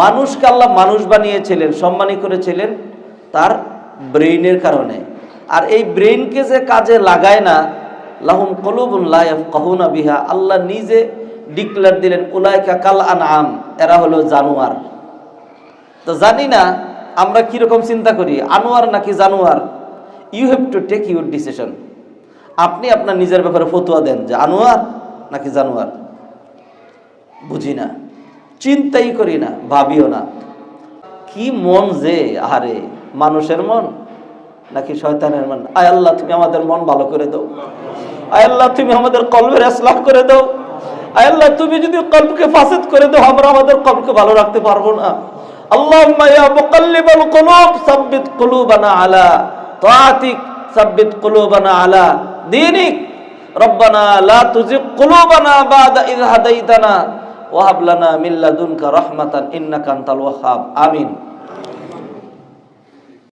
মানুষকে আল্লাহ মানুষ বানিয়েছিলেন, সম্মানী করেছিলেন তার ব্রেইনের কারণে। আর এই ব্রেইনকে যে কাজে লাগায় না, লাহুম কলুবুন লাইফ কহুনা বিহা, আল্লাহ নিজে ডিক্লেয়ার দিলেন, উলাইকা কাল আন আম এরা হলো জানোয়ার। তো জানি না আমরা কীরকম চিন্তা করি, আনোয়ার নাকি জানোয়ার? You have to take your decision আপনি আপনার নিজের ব্যাপারে ফতুয়া দেন যে আনোয়ার নাকি জানোয়ার? বুঝি না। চিন্তাই করি না, ভাবিও না। কি মন যে আরে মানুষের মন? নাকি শয়তানের মন? আয় আল্লাহ, তুমি আমাদের মন ভালো করে দাও। আয় আল্লাহ, তুমি আমাদের কলবের আসলাহ করে দাও। আয় আল্লাহ, তুমি যদি কল্পকে ফাসেদ করে দাও, আমরা আমাদের কল্পকে ভালো রাখতে পারব না। আল্লাহ মুকাল্লিবাল কুলুব, সাব্বিত কুলুবানা আলা তাআতিক, সাব্বিত কুলুবানা আলা দীনিক। রব্বানা লা তুজিগ কুলুবানা বাদা ইয হাদাইতানা। هديتنا وهب لنا من لدنك رحمة